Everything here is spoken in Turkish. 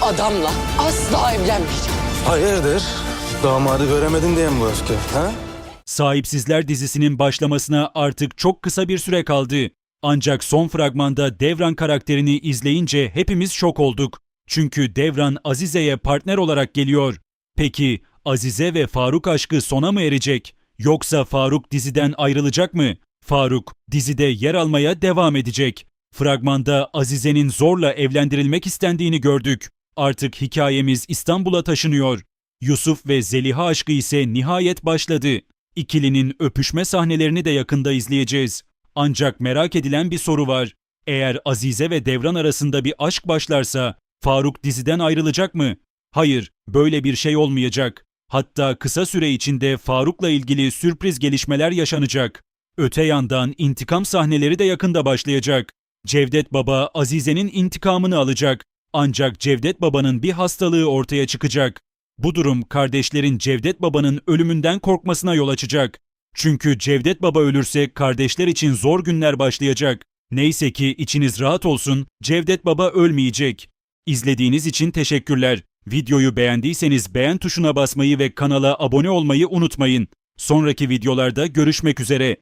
bu adamla asla evlenmeyeceğim. Hayırdır? Damadı göremedin diye mi bu öfke? Ha? Sahipsizler dizisinin başlamasına artık çok kısa bir süre kaldı. Ancak son fragmanda Devran karakterini izleyince hepimiz şok olduk. Çünkü Devran Azize'ye partner olarak geliyor. Peki Azize ve Faruk aşkı sona mı erecek? Yoksa Faruk diziden ayrılacak mı? Faruk dizide yer almaya devam edecek. Fragmanda Azize'nin zorla evlendirilmek istendiğini gördük. Artık hikayemiz İstanbul'a taşınıyor. Yusuf ve Zeliha aşkı ise nihayet başladı. İkilinin öpüşme sahnelerini de yakında izleyeceğiz. Ancak merak edilen bir soru var. Eğer Azize ve Devran arasında bir aşk başlarsa Faruk diziden ayrılacak mı? Hayır, böyle bir şey olmayacak. Hatta kısa süre içinde Faruk'la ilgili sürpriz gelişmeler yaşanacak. Öte yandan intikam sahneleri de yakında başlayacak. Cevdet Baba Azize'nin intikamını alacak. Ancak Cevdet Baba'nın bir hastalığı ortaya çıkacak. Bu durum kardeşlerin Cevdet Baba'nın ölümünden korkmasına yol açacak. Çünkü Cevdet Baba ölürse kardeşler için zor günler başlayacak. Neyse ki içiniz rahat olsun, Cevdet Baba ölmeyecek. İzlediğiniz için teşekkürler. Videoyu beğendiyseniz beğen tuşuna basmayı ve kanala abone olmayı unutmayın. Sonraki videolarda görüşmek üzere.